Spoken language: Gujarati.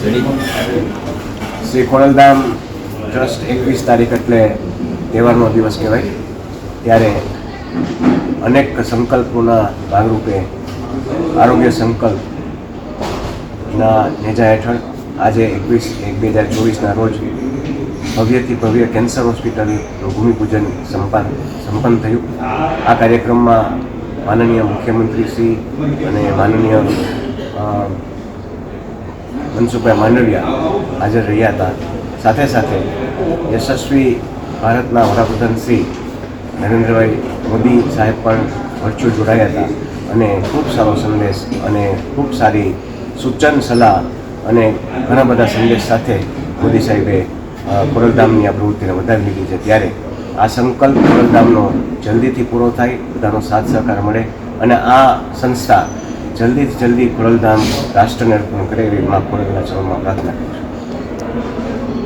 શ્રી ખોડલધામ ટ્રસ્ટ એકવીસ તારીખ એટલે તહેવારનો દિવસ કહેવાય. ત્યારે અનેક સંકલ્પોના ભાગરૂપે આરોગ્ય સંકલ્પના નેજા હેઠળ આજે એકવીસ એક બે હજાર ચોવીસના રોજ ભવ્યથી ભવ્ય કેન્સર હોસ્પિટલનું ભૂમિપૂજન સંપન્ન સંપન્ન થયું. આ કાર્યક્રમમાં માનનીય મુખ્યમંત્રી શ્રી અને માનનીય મનસુખભાઈ માંડવિયા હાજર રહ્યા હતા. સાથે સાથે યશસ્વી ભારતના વડાપ્રધાન શ્રી નરેન્દ્રભાઈ મોદી સાહેબ પણ વર્ચ્યુઅલ જોડાયા હતા અને ખૂબ સારો સંદેશ અને ખૂબ સારી સૂચન સલાહ અને ઘણા બધા સંદેશ સાથે મોદી સાહેબે અ, આ પ્રવૃત્તિને વધારી લીધી છે. ત્યારે આ સંકલ્પ ખોડલધામનો જલ્દીથી પૂરો થાય બધાનો સાથ સહકાર મળે અને આ સંસ્થા જલ્દીથી જલ્દી ખોડલધામ રાષ્ટ્રને અર્પણ કરે એવી મા ખોડલના ચરણમાં પ્રાર્થના કરું છું.